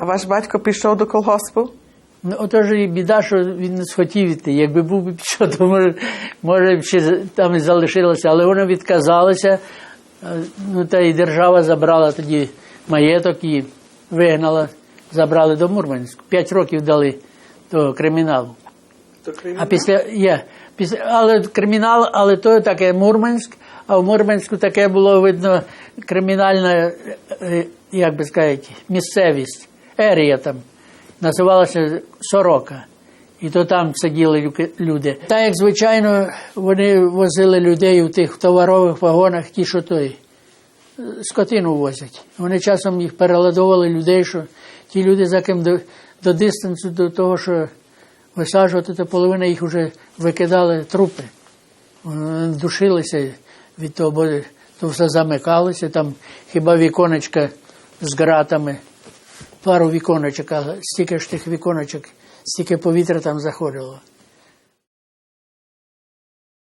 А ваш батько пішов до колгоспу? Ну, отож і біда, що він не схотів іти. Якби був би пішов, то може, може б ще там і залишилося. Але вони відказалися. Е, Ну, та і держава забрала тоді маєток і вигнала, забрали до Мурманську. П'ять років дали до криміналу. А після є. Після, але кримінал, але то таке Мурманськ, а в Мурманську таке було видно кримінальна, е, як би сказати, місцевість, ерія там. Називалася Сорока. І то там сиділи люди. Так як звичайно вони возили людей у тих товарових вагонах, ті, що той е, скотину возять. Вони часом їх переладовували людей, що ті люди, за ким до, до дистанцю до того, що висаджувати, то половина їх вже викидали трупи. Вони душилися від того, бо то все замикалося, там хіба віконечка з ґратами, пару віконечок, а стільки ж тих віконечок, стільки повітря там заходило.